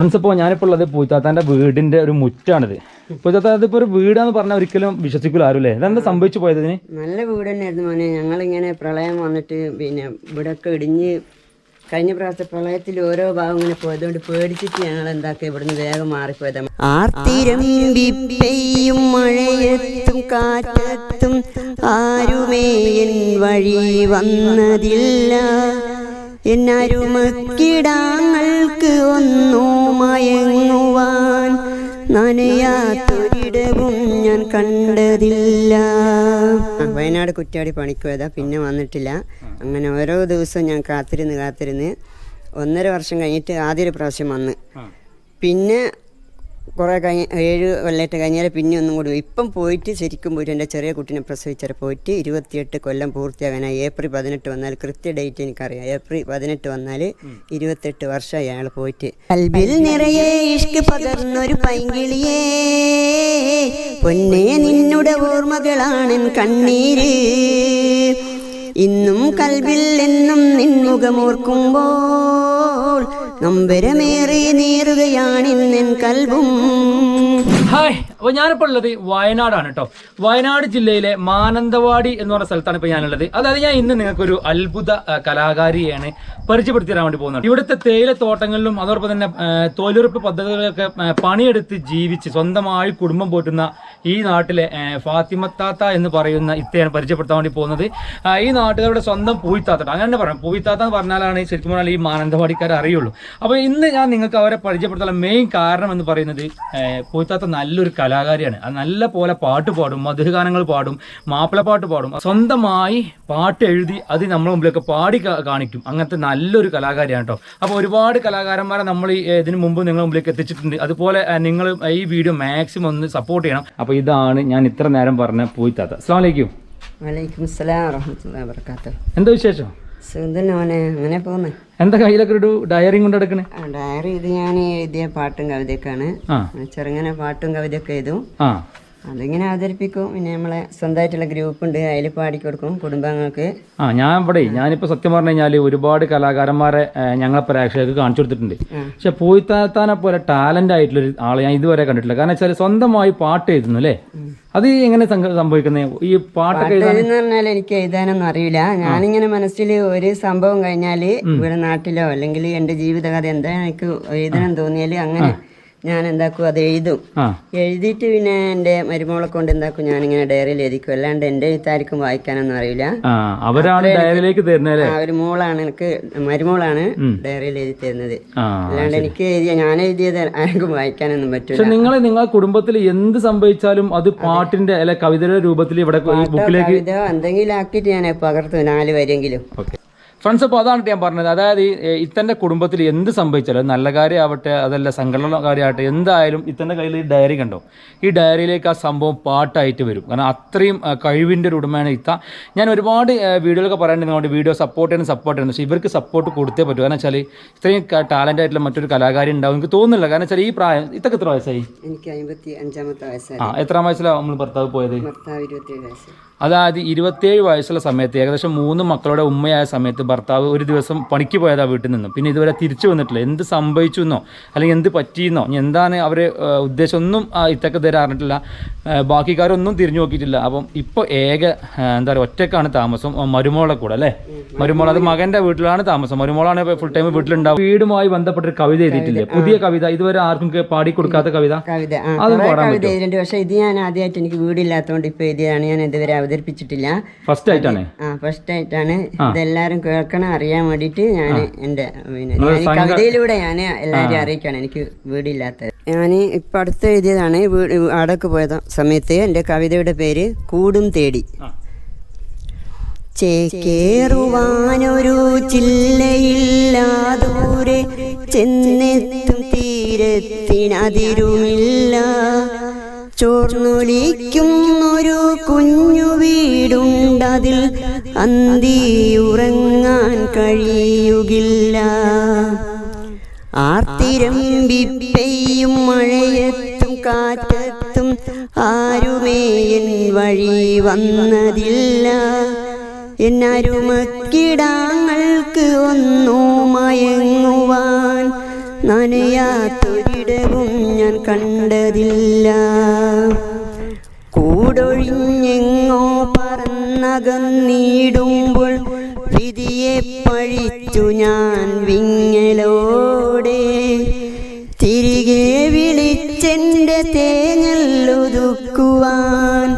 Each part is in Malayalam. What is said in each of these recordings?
ഫ്രണ്ട്സിപ്പോൾ ഞാനിപ്പോൾ ഉള്ളത് പൂത്താത്താന്റെ വീടിന്റെ ഒരു മുറ്റാണിത്. പൂച്ചാത്താത്ത അതിപ്പോൾ ഒരു വീടാന്ന് പറഞ്ഞാൽ ഒരിക്കലും വിശ്വസിക്കില്ല ആരും അല്ലേ ഇതെന്താ സംഭവിച്ചു പോയത് ഇതിന് നല്ല വീട് തന്നെയായിരുന്നു മോനെ. ഞങ്ങളിങ്ങനെ പ്രളയം വന്നിട്ട് പിന്നെ ഇവിടെയൊക്കെ ഇടിഞ്ഞ് കഴിഞ്ഞ പ്രാവശ്യത്തെ പ്രളയത്തിൽ ഓരോ ഭാഗം ഇങ്ങനെ പോയതുകൊണ്ട് പേടിച്ചിട്ട് ഞങ്ങൾ എന്താക്കി ഇവിടുന്ന് വേഗം മാറിപ്പോയത്. ആർത്തിരമ്പിപ്പെയ്യും മഴയത്തും കാറ്റത്തും ആരുമേ? വഴി വന്നതില്ല. എന്നരുമക്കിടാങ്ങൾക്ക് ഒന്നു മയങ്ങുവാൻ നനയാത്തൊരിടവും ഞാൻ കണ്ടതില്ല. വയനാട് കുറ്റാടി പണിക്ക് പോയതാ. പിന്നെ വന്നിട്ടില്ല. അങ്ങനെ ഓരോ ദിവസവും ഞാൻ കാത്തിരുന്ന് കാത്തിരുന്ന് ഒന്നര വർഷം കഴിഞ്ഞിട്ട് ആദ്യ ഒരു പ്രാവശ്യം വന്ന്. പിന്നെ കുറേ കഴിഞ്ഞ് ഏഴ് കൊല്ലമായിട്ട് കഴിഞ്ഞാൽ പിന്നെ ഒന്നും കൂടി. ഇപ്പം പോയിട്ട് ശരിക്കും പോയിട്ട് എന്റെ ചെറിയ കുട്ടീനെ പ്രസവിച്ചാൽ പോയിട്ട് ഇരുപത്തിയെട്ട് കൊല്ലം പൂർത്തിയാകാനായി. ഏപ്രിൽ പതിനെട്ട് വന്നാൽ കൃത്യ ഡേറ്റ് എനിക്കറിയാം. ഏപ്രിൽ പതിനെട്ട് വന്നാൽ ഇരുപത്തെട്ട് വർഷമായി അയാൾ പോയിട്ട്. കൽബിൽ നിറയെ ഇഷ്ക് പകർന്നൊരു പൈങ്കിളിയേ പൊന്നേ നിന്നുടെ ഓർമ്മകളാണ് കണ്ണീര്. ഇന്നും കൽബിൽ എന്നും നിൻമുഖമോർക്കുമ്പോൾ നമ്പരമേറി നീറുകയാണിന്നെൻ കൽവും. ഹായ് അപ്പോൾ ഞാനിപ്പോൾ ഉള്ളത് വയനാടാണ് കേട്ടോ വയനാട് ജില്ലയിലെ മാനന്തവാടി എന്ന് പറഞ്ഞ സ്ഥലത്താണ് ഇപ്പോൾ ഞാനുള്ളത്. അതായത് ഞാൻ ഇന്ന് നിങ്ങൾക്കൊരു അത്ഭുത ആ, കലാകാരിയാണ് പരിചയപ്പെടുത്തി തരാൻ വേണ്ടി പോകുന്നത്. ഇവിടുത്തെ തേയില തോട്ടങ്ങളിലും അതോടൊപ്പം തന്നെ തൊഴിലുറപ്പ് പദ്ധതികളൊക്കെ പണിയെടുത്ത് ജീവിച്ച് സ്വന്തമായി കുടുംബം പോറ്റുന്ന ഈ നാട്ടിലെ ഫാത്തിമത്താത്ത എന്ന് പറയുന്ന ഇത്തയാണ് പരിചയപ്പെടുത്താൻ വേണ്ടി പോകുന്നത്. ഈ നാട്ടുകാരുടെ സ്വന്തം പൂയിത്താത്തട്ടോ അങ്ങനെ തന്നെ പറയാം. പൂയിത്താത്ത എന്ന് പറഞ്ഞാലാണ് ശരിക്കും പറഞ്ഞാൽ ഈ മാനന്തവാടിക്കാരെ അറിയുള്ളൂ അപ്പോൾ ഇന്ന് ഞാൻ നിങ്ങൾക്ക് അവരെ പരിചയപ്പെടുത്താനുള്ള മെയിൻ കാരണം എന്ന് പറയുന്നത് പൂയിത്താത്ത നല്ലൊരു കലാകാരിയാണ്. അത് നല്ല പോലെ പാട്ട് പാടും മധുരഗാനങ്ങൾ പാടും മാപ്പിളപ്പാട്ട് പാടും. സ്വന്തമായി പാട്ട് എഴുതി അത് നമ്മളെ മുമ്പിലൊക്കെ പാടി കാണിക്കും. അങ്ങനത്തെ നല്ലൊരു കലാകാരിയാണ് കേട്ടോ അപ്പോൾ ഒരുപാട് കലാകാരന്മാരെ നമ്മൾ ഇതിനു മുമ്പ് നിങ്ങളുടെ മുമ്പിലേക്ക് എത്തിച്ചിട്ടുണ്ട്. അതുപോലെ നിങ്ങൾ ഈ വീഡിയോ മാക്സിമം ഒന്ന് സപ്പോർട്ട് ചെയ്യണം. അപ്പോൾ ഇതാണ് ഞാൻ ഇത്ര നേരം പറഞ്ഞ പൂയിത്താത്ത അസ്സാം വലൈക്കും വലൈക്കും അസ്സലാം വാഹമത്തല്ലാ വർക്കാത്ത എന്താ വിശേഷം? അങ്ങനെ പോകുന്നു എന്താ കയ്യിലൊക്കെ ഒരു ഡയറി കൊണ്ട് എടുക്കണേ ഡയറി ഇത് ഞാൻ എഴുതിയ പാട്ടും കവിതയൊക്കെയാണ്. ചെറുങ്ങനെ പാട്ടും കവിതയൊക്കെ എഴുതും. അതിങ്ങനെ അവതരിപ്പിക്കും. പിന്നെ നമ്മളെ സ്വന്തമായിട്ടുള്ള ഗ്രൂപ്പ് ഉണ്ട്. അതിൽ പാടിക്കൊടുക്കും കുടുംബങ്ങൾക്ക് ആ ഞാൻ ഇവിടെ ഞാനിപ്പോൾ സത്യം പറഞ്ഞു കഴിഞ്ഞാൽ ഒരുപാട് കലാകാരന്മാരെ ഞങ്ങളെ പ്രേക്ഷകർക്ക് കാണിച്ചു കൊടുത്തിട്ടുണ്ട്. പക്ഷെ പോയിത്താത്താനെ പോലെ ടാലന്റ് ആയിട്ടുള്ള ഒരു ആളെ ഞാൻ ഇതുവരെ കണ്ടിട്ടില്ല. കാരണം വെച്ചാൽ സ്വന്തമായി പാട്ട് എഴുതുന്നു അല്ലേ? അത് എങ്ങനെ സംഭ- സംഭവിക്കുന്നത് ഈ പാട്ടൊക്കെ എഴുതുന്നു എന്ന് പറഞ്ഞാൽ എനിക്ക് എഴുതാനൊന്നും അറിയില്ല. ഞാനിങ്ങനെ മനസ്സിൽ ഒരു സംഭവം കഴിഞ്ഞാൽ ഇവിടെ നാട്ടിലോ അല്ലെങ്കിൽ എന്റെ ജീവിതകഥ എന്താ എനിക്ക് എഴുതണം തോന്നിയാൽ അങ്ങനെ ഞാൻ എന്താക്കും അത് എഴുതും. എഴുതിയിട്ട് പിന്നെ എന്റെ മരുമോളെ കൊണ്ട് എന്താക്കും ഞാൻ ഇങ്ങനെ ഡയറിയിൽ എഴുതിക്കും. അല്ലാണ്ട് എന്റെ എഴുത്താർക്കും വായിക്കാനൊന്നും അറിയില്ല. അവരാണ് ഡയറിയിലേക്ക് തരുന്നത് ആ മോളാണ് എനിക്ക് മരുമോളാണ് ഡയറിയിൽ എഴുതി തരുന്നത്. അല്ലാണ്ട് എനിക്ക് എഴുതിയ ഞാൻ എഴുതിയത് ആർക്കും വായിക്കാനൊന്നും പറ്റില്ല നിങ്ങളെ നിങ്ങൾ നിങ്ങളെ കുടുംബത്തിൽ എന്ത് സംഭവിച്ചാലും അത് പാട്ടിന്റെ അല്ലെ കവിതയുടെ രൂപത്തിൽ ഇവിടെ ബുക്കിലേക്ക് എന്തെങ്കിലും ആക്കിയിട്ട് ഞാൻ പകർത്തു നാല് വരെങ്കിലും ഫ്രണ്ട്സ് അപ്പോൾ അതാണ് ഞാൻ പറഞ്ഞത്. അതായത് ഇത്തന്റെ കുടുംബത്തിൽ എന്ത് സംഭവിച്ചാലും നല്ല കാര്യമാവട്ടെ അതല്ല സങ്കടമുള്ള കാര്യമാവട്ടെ എന്തായാലും ഇത്തന്റെ കയ്യിൽ ഈ ഡയറി കണ്ടോ? ഈ ഡയറിയിലേക്ക് ആ സംഭവം പാട്ടായിട്ട് വരും. കാരണം അത്രയും കഴിവിന്റെ ഒരു ഉടമയാണ് ഇത്ത. ഞാൻ ഒരുപാട് വീഡിയോകളൊക്കെ പറയാനുണ്ട് വീഡിയോ സപ്പോർട്ട് ചെയ്യുന്ന സപ്പോർട്ട് ചെയ്യുന്നത് പക്ഷേ ഇവർക്ക് സപ്പോർട്ട് കൊടുത്തേ പറ്റൂ. കാരണം വെച്ചാൽ ഇത്രയും ടാലന്റ് ആയിട്ടുള്ള മറ്റൊരു കലാകാരി ഉണ്ടാവും. എനിക്ക് തോന്നുന്നില്ല. കാരണം വെച്ചാൽ ഈ പ്രായം ഇതൊക്കെ എത്ര വയസ്സായി? എനിക്ക് അമ്പത്തി അഞ്ചാമത്തെ വയസ്സായി. ആ എത്രാം വയസ്സിലാണ് നമ്മൾ ഭർത്താവ് പോയത്? ഭർത്താവ് ഇരുപത്തിയേഴ് വയസ്സ് അതായത് ഇരുപത്തേഴ് വയസ്സുള്ള സമയത്ത് ഏകദേശം മൂന്ന് മക്കളുടെ ഉമ്മയായ സമയത്ത് ഭർത്താവ് ഒരു ദിവസം പണിക്ക് പോയതാ വീട്ടിൽ നിന്നും. പിന്നെ ഇതുവരെ തിരിച്ചു വന്നിട്ടില്ല. എന്ത് സംഭവിച്ചു എന്നോ അല്ലെങ്കിൽ എന്ത് പറ്റിയെന്നോ എന്താണ് അവർ ഉദ്ദേശം ഒന്നും ആ, ഇത്തൊക്കെ ഇതുവരെ അറിഞ്ഞിട്ടില്ല. ബാക്കിക്കാരൊന്നും തിരിഞ്ഞു നോക്കിയിട്ടില്ല. അപ്പം ഇപ്പോൾ ഏക എന്താ പറയുക ഒറ്റക്കാണ് താമസം മരുമോളെ കൂടെ അല്ലേ? മരുമോൾ അത് മകന്റെ വീട്ടിലാണ് താമസം. മരുമോളാണ് ഫുൾ ടൈം വീട്ടിലുണ്ടാവും. വീടുമായി ബന്ധപ്പെട്ട ഒരു കവിത. എഴുതിയിട്ടില്ലേ പുതിയ കവിത ഇതുവരെ ആർക്കും പാടി കൊടുക്കാത്ത കവിത? കവിത. പക്ഷേ ഇത് ഞാൻ ആദ്യമായിട്ട് എനിക്ക് വീടില്ലാത്തതുകൊണ്ട് ഇപ്പോൾ എഴുതിയതാണ്. ഞാൻ ഇതുവരെ അവതരിപ്പിച്ചിട്ടില്ല. ഫസ്റ്റ് ആയിട്ടാണ്? ആ ഫസ്റ്റ് ആയിട്ടാണ്. ഇതെല്ലാരും കേൾക്കണം അറിയാൻ വേണ്ടിയിട്ട് ഞാൻ എന്റെ പിന്നെ കവിതയിലൂടെ ഞാൻ എല്ലാവരെയും അറിയിക്കാണ് എനിക്ക് വീടില്ലാത്തത് ഞാൻ ഇപ്പം അടുത്ത് എഴുതിയതാണ് വീട് അടക്ക് പോയ സമയത്ത് എന്റെ കവിതയുടെ പേര് കൂടും തേടി. ചേക്കേറുവാനൊരു ചില്ലയില്ലാതൂരെ ചെന്നെത്തും തീരത്തിനതിരുമില്ല. ചോർന്നൊലിക്കുന്നൊരു കുഞ്ഞു വീടുണ്ടതിൽ അന്തിയുറങ്ങാൻ കഴിയുകില്ല. ആർത്തിരം പെയ്യും മഴയത്തും കാറ്റത്തും ആരുമേയൻ വഴി വന്നതില്ല. എന്നരുമക്കിടാങ്ങൾക്ക് ഒന്നു മയങ്ങുവാൻ നനയാത്തൊരിടവും ഞാൻ കണ്ടതില്ല. കൂടൊഴിഞ്ഞെങ്ങോ പറന്നകന്നിടുമ്പോൾ വിധിയെ പഴിച്ചു ഞാൻ വിങ്ങലോടെ. തിരികെ വിളിച്ചെന്റെ തേങ്ങല്ലൊതുക്കുവാൻ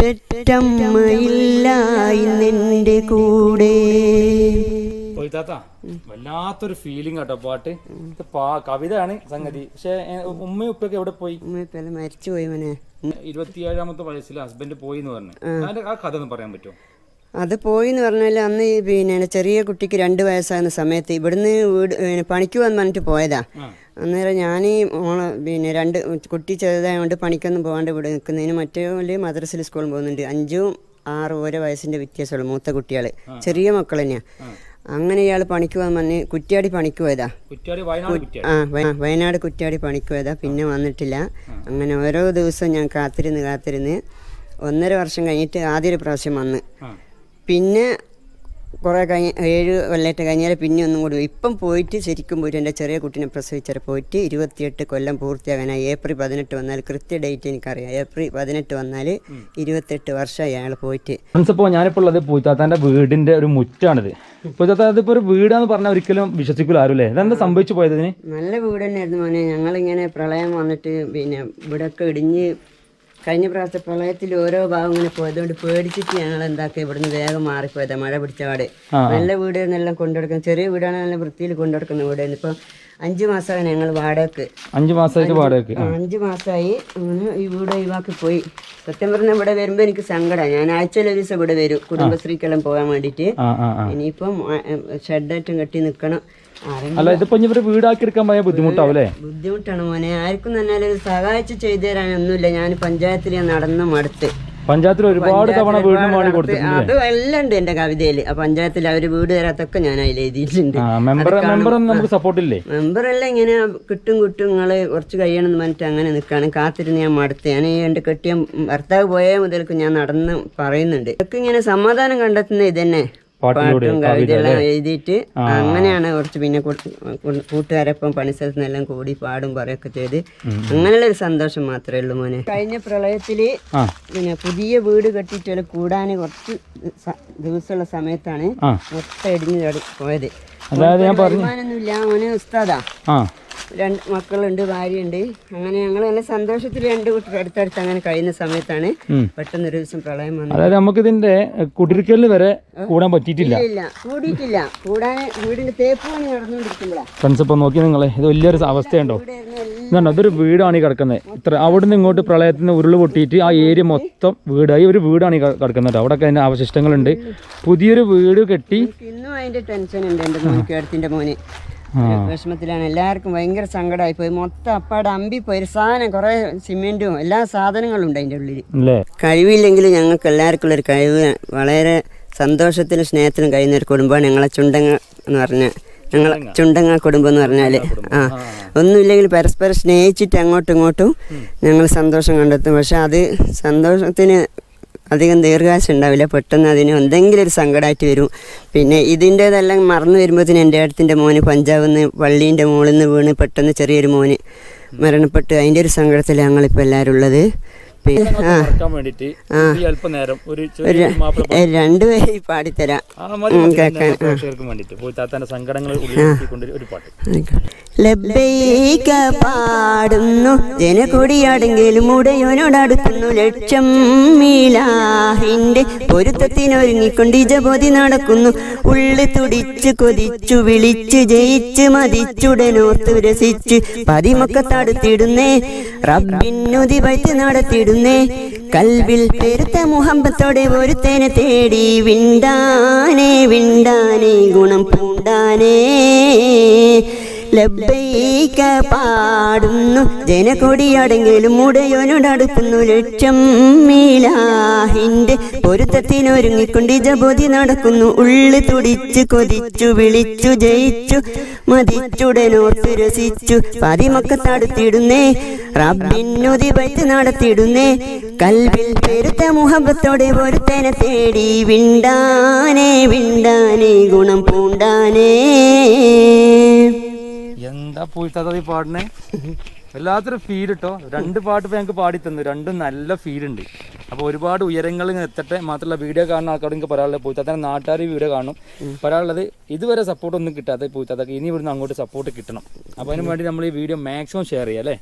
പെറ്റമ്മയില്ലായി നിന്റെ കൂടെ കൊയ്ത്താത്ത വല്ലാത്തൊരു ഫീലിംഗ് കേട്ടോ പാട്ട്. ഇത് പാ- കവിതയാണ് സംഗതി. പക്ഷെ ഉമ്മയും ഉപ്പൊക്കെ എവിടെ പോയി? മരിച്ചു പോയി മോനെ. ഇരുപത്തിയേഴാമത്തെ വയസ്സിൽ ഹസ്ബൻഡ് പോയി എന്ന് പറഞ്ഞു അതിന്റെ ആ കഥ ഒന്ന് പറയാൻ പറ്റുമോ? അത് പോയി എന്ന് പറഞ്ഞാൽ അന്ന് ഈ പിന്നെ ചെറിയ കുട്ടിക്ക് രണ്ട് വയസ്സാകുന്ന സമയത്ത് ഇവിടുന്ന് വീട് പണിക്ക് വന്ന് പറഞ്ഞിട്ട് പോയതാ. അന്നേരം ഞാൻ ഈ മോളെ പിന്നെ രണ്ട് കുട്ടി ചെറുതായതുകൊണ്ട് പണിക്കൊന്നും പോകാണ്ട് ഇവിടെ നിൽക്കുന്നതിന് മറ്റേ വലിയ മദ്രസിൽ സ്കൂളിൽ പോകുന്നുണ്ട്. അഞ്ചും ആറും ഓരോ വയസ്സിന്റെ വ്യത്യാസമുള്ളൂ മൂത്ത കുട്ടികൾ ചെറിയ മക്കൾ തന്നെയാണ് അങ്ങനെ ഇയാൾ പണിക്ക് പോകാൻ പറഞ്ഞ് കുറ്റിയാടി പണിക്ക് പോയതാ. ആ വയനാട് കുറ്റ്യാടി പണിക്ക് പോയതാ. പിന്നെ വന്നിട്ടില്ല. അങ്ങനെ ഓരോ ദിവസവും ഞാൻ കാത്തിരുന്ന് കാത്തിരുന്ന് ഒന്നര വർഷം കഴിഞ്ഞിട്ട് ആദ്യ ഒരു പ്രാവശ്യം വന്ന്. പിന്നെ കുറേ കഴിഞ്ഞ് ഏഴ് കൊല്ലമായിട്ട് കഴിഞ്ഞാൽ പിന്നെ ഒന്നും കൂടി ഇപ്പം പോയിട്ട് ശരിക്കും പോയിട്ട് എന്റെ ചെറിയ കുട്ടീനെ പ്രസവിച്ചാൽ പോയിട്ട് ഇരുപത്തിയെട്ട് കൊല്ലം പൂർത്തിയാകാനായി. ഏപ്രിൽ പതിനെട്ട് വന്നാൽ കൃത്യ ഡേറ്റ് എനിക്കറിയാം. ഏപ്രിൽ പതിനെട്ട് വന്നാൽ ഇരുപത്തെട്ട് വർഷമായി അയാൾ പോയിട്ട്. മനസ്സിപ്പോൾ ഞാനിപ്പോൾ ഉള്ളത് പൂത്താത്താന്റെ വീടിന്റെ ഒരു മുറ്റാണിത്. പൂത്താത്ത ഒരു വീടാന്ന് പറഞ്ഞാൽ ഒരിക്കലും വിശ്വസിക്കില്ല ആരും അല്ലേ ഇതെന്താ സംഭവിച്ചു പോയത് നല്ല വീട് തന്നെയായിരുന്നു മോനെ. ഞങ്ങളിങ്ങനെ പ്രളയം വന്നിട്ട് പിന്നെ ഇവിടെയൊക്കെ ഇടിഞ്ഞ് കഴിഞ്ഞ പ്രാവശ്യത്തെ പ്രളയത്തിൽ ഓരോ ഭാഗം ഇങ്ങനെ പോയതുകൊണ്ട് പേടിച്ചിട്ട് ഞങ്ങൾ എന്താക്കി ഇവിടുന്ന് വേഗം മാറിപ്പോയതാ മഴ പിടിച്ച പാട് നല്ല വീടുകളെല്ലാം കൊണ്ടുനടക്കുന്നത് ചെറിയ വീടാണ് നല്ല വൃത്തിയിൽ കൊണ്ടുകൊടുക്കുന്ന വീടാണ് ഇപ്പം അഞ്ച് മാസമായി ഞങ്ങൾ വാടകക്ക്. അഞ്ച് മാസമായിട്ട് വാടകയ്ക്ക് ആ, അഞ്ച് മാസമായി ഈ വീട് ഒഴിവാക്കി പോയി. സത്യം പറഞ്ഞാൽ ഇവിടെ വരുമ്പോൾ എനിക്ക് സങ്കടമാണ് ഞാൻ ആഴ്ചയിൽ ഒരു ദിവസം ഇവിടെ വരും. കുടുംബശ്രീക്കെല്ലാം പോകാൻ വേണ്ടിയിട്ട്. ഇനിയിപ്പം ഷെഡായിട്ടും കെട്ടി നിൽക്കണം അല്ല ഇതിപ്പോ ഇവർ വീടാക്കി എടുക്കാൻ പറയാൻ ബുദ്ധിമുട്ടാവൂലേ ബുദ്ധിമുട്ടാണ് മോനെ. ആർക്കും തന്നെ സഹായിച്ച് ചെയ്തു തരാനൊന്നുമില്ല ഞാൻ പഞ്ചായത്തിൽ ഞാൻ നടന്ന് മടുത്ത്. പഞ്ചായത്തിൽ ഒരുപാട് തവണ വീടിന് വേണ്ടി കൊടുത്തിട്ടുണ്ട് അത് എല്ലാം ഉണ്ട് എന്റെ കവിതയിൽ ആ പഞ്ചായത്തിൽ അവർ വീട് തരാത്തൊക്കെ ഞാൻ അതിൽ എഴുതിയിട്ടുണ്ട്. മെമ്പർ മെമ്പർ നമുക്ക് സപ്പോർട്ടില്ലേ? മെമ്പറെല്ലാം ഇങ്ങനെ കിട്ടും കിട്ടും. നിങ്ങൾ കുറച്ച് കഴിയണം എന്ന് പറഞ്ഞിട്ട് അങ്ങനെ നിൽക്കാണ് കാത്തിരുന്ന് ഞാൻ മടുത്ത്. ഞാൻ ഈ എന്റെ കെട്ടിയ ഭർത്താവ് പോയ മുതൽക്ക് ഞാൻ നടന്ന് പറയുന്നുണ്ട്. ഇതൊക്കെ ഇങ്ങനെ സമാധാനം കണ്ടെത്തുന്ന ഇതന്നെ. പാട്ടും കവിതയെല്ലാം എഴുതിയിട്ട് അങ്ങനെയാണ് കുറച്ച് പിന്നെ കൂട്ടുകാരൊപ്പം പണിസ്ഥലത്ത് നിന്നെല്ലാം കൂടി പാടും പറയൊക്കെ ചെയ്ത്. അങ്ങനെയുള്ള ഒരു സന്തോഷം മാത്രമേ ഉള്ളൂ മോനെ. കഴിഞ്ഞ പ്രളയത്തിൽ പിന്നെ പുതിയ വീട് കെട്ടിയിട്ട് കൂടാൻ കുറച്ച് ദിവസമുള്ള സമയത്താണ് മൊത്തം ഇടിഞ്ഞു പോയത്. അതായത് ഞാൻ പറഞ്ഞു വരുമാനമൊന്നുമില്ല മോനെ ഉസ്താദാ. ആ. രണ്ട് മക്കളുണ്ട് ഭാര്യയുണ്ട്. അങ്ങനെ ഞങ്ങൾ നല്ല സന്തോഷത്തിൽ രണ്ട് കുട്ടികൾ അടുത്തടുത്ത് അങ്ങനെ കഴിയുന്ന സമയത്താണ് പെട്ടെന്നൊരു പെട്ടെന്ന് ഒരു ദിവസം പ്രളയം വന്നത്. അതായത് നമുക്ക് ഇതിന്റെ കുടിരിക്കലിന് വരെ കൂടാൻ പറ്റിയിട്ടില്ല. ഇല്ല കൂടിയിട്ടില്ല. കൂടാൻ വീടിന്റെ തേപ്പ് പണി നടന്നുകൊണ്ടിരിക്കുമ്പോഴാണ് ഫ്രണ്ട്സ് ഇപ്പൊ നോക്കി നിങ്ങളെ ഇത് വലിയൊരു അവസ്ഥയുണ്ടോ? അതൊരു വീടാണ് ഈ കിടക്കുന്നത് ഇത്ര അവിടുന്ന് ഇങ്ങോട്ട് പ്രളയത്തിന് ഉരുൾ പൊട്ടിയിട്ട് ആ ഏരിയ മൊത്തം വീടായി. ഒരു വീടാണ് ഈ കിടക്കുന്നത് അവിടെയൊക്കെ അതിന്റെ അവശിഷ്ടങ്ങളുണ്ട്. പുതിയൊരു വീട് കെട്ടി ഇന്നും അതിന്റെ ടെൻഷൻ ഉണ്ട് എന്റെ മോനിക്ക് അടുത്തിന്റെ മോന്. വിഷമത്തിലാണ്. എല്ലാവർക്കും ഭയങ്കര സങ്കടമായി പോയി മൊത്തം അപ്പാടെ അമ്പി പോയി. ഒരു സാധനം കുറെ സിമെന്റും എല്ലാ സാധനങ്ങളും ഉണ്ട് അതിന്റെ ഉള്ളിൽ കഴിവില്ലെങ്കിൽ ഞങ്ങൾക്ക് എല്ലാവർക്കും ഉള്ളൊരു കഴിവ് വളരെ സന്തോഷത്തിനും സ്നേഹത്തിനും കഴിയുന്ന ഒരു കുടുംബമാണ് ഞങ്ങളെ ചുണ്ടങ്ങ എന്ന് പറഞ്ഞ ഞങ്ങളെ ചുണ്ടങ്ങ. കുടുംബം എന്ന് പറഞ്ഞാൽ ആ. ഒന്നുമില്ലെങ്കിൽ പരസ്പരം സ്നേഹിച്ചിട്ട് അങ്ങോട്ടും ഇങ്ങോട്ടും ഞങ്ങൾ സന്തോഷം കണ്ടെത്തും. പക്ഷെ അത് സന്തോഷത്തിന് അധികം ദീർഘാശം ഉണ്ടാവില്ല പെട്ടെന്ന് അതിന് എന്തെങ്കിലും ഒരു സങ്കടമായിട്ട് വരും. പിന്നെ ഇതിന്റേതെല്ലാം മറന്നു വരുമ്പോഴത്തേന് എന്റെ അടുത്തിന്റെ മോന് പഞ്ചാബിൽ നിന്ന് പള്ളീന്റെ മുകളിൽ നിന്ന് വീണ് പെട്ടെന്ന് ചെറിയൊരു മോന് മരണപ്പെട്ട്. അതിന്റെ ഒരു സങ്കടത്തിൽ ഞങ്ങളിപ്പോൾ എല്ലാവരും ഉള്ളത്. ഈ അല്പനേരം ഒരു രണ്ടുപേരെ പാടിത്തരാം. പ്രേക്ഷകർക്ക് വേണ്ടിയിട്ട്. പോയി താത്താന്റെ സങ്കടങ്ങൾ ഉള്ളിൽ ഒരു പാട്ട്. ലബ്ബൈക പാടുന്നു. ജനകൊടിയാടെങ്കിലും ഉടയോനോടടുക്കുന്നു ലക്ഷം മീലാഹിന്റെ പൊരുത്തത്തിനൊരുങ്ങിക്കൊണ്ട് ഇജബോധി നടക്കുന്നു. ഉള്ളു തുടിച്ചു കൊതിച്ചു വിളിച്ചു ജയിച്ച് മതിച്ചുടനോർത്ത് രസിച്ച്. പതിമൊക്കെ തടുത്തിടുന്നേ. റബ്ബിനുതി വൈത്ത് നടത്തിടുന്നേ. കൽവിൽ പെരുത്ത മുഹമ്പത്തോടെ ഒരുത്തേനെ തേടി വിണ്ടാനേ വിണ്ടാനേ ഗുണം പൂണ്ടാനേ. ലബ്ബൈക പാടുന്നു. ജനക്കൊടിയടങ്കിലും ഉടയോനോടടുക്കുന്നു ലക്ഷം മീലാഹിന്റെ പൊരുത്തത്തിനൊരുങ്ങിക്കൊണ്ട് ജബോധി നടക്കുന്നു. ഉള്ളു തുടിച്ചു കൊതിച്ചു വിളിച്ചു ജയിച്ചു മതിച്ചുടനോർത്തു രസിച്ചു. പതിമൊക്കെ തടുത്തിടുന്നേ റബ്ബിനുതി വൈത്ത് നടത്തിടുന്നേ. കൽവിൽ പെരുത്ത മുഹബത്തോടെ ഒരുത്തനെ തേടി വിണ്ടാനേ വിണ്ടാനേ ഗുണം പൂണ്ടാനേ. പോയിട്ടാ ഈ പാടിനെ വല്ലാത്തൊരു ഫീൽ കേട്ടോ രണ്ട് പാട്ട് ഇപ്പോൾ ഞങ്ങൾക്ക് പാടി തന്നു രണ്ടും നല്ല ഫീൽ ഉണ്ട് അപ്പോൾ ഒരുപാട് ഉയരങ്ങൾ ഇങ്ങനെ എത്തട്ടെ മാത്രമല്ല വീഡിയോ കാണുന്ന ആൾക്കാരും എനിക്ക് പറയാനുള്ളത് പൂഴ്ത്താത്ത. നാട്ടുകാർ വീഡിയോ കാണും. പറയാനുള്ളത് ഇതുവരെ സപ്പോർട്ട് ഒന്നും കിട്ടാതെ പോയിത്താത്ത ഇനി ഇവിടുന്ന് അങ്ങോട്ട് സപ്പോർട്ട് കിട്ടണം. അപ്പോൾ അതിന് വേണ്ടി നമ്മൾ ഈ വീഡിയോ മാക്സിമം ഷെയർ ചെയ്യാം അല്ലേ?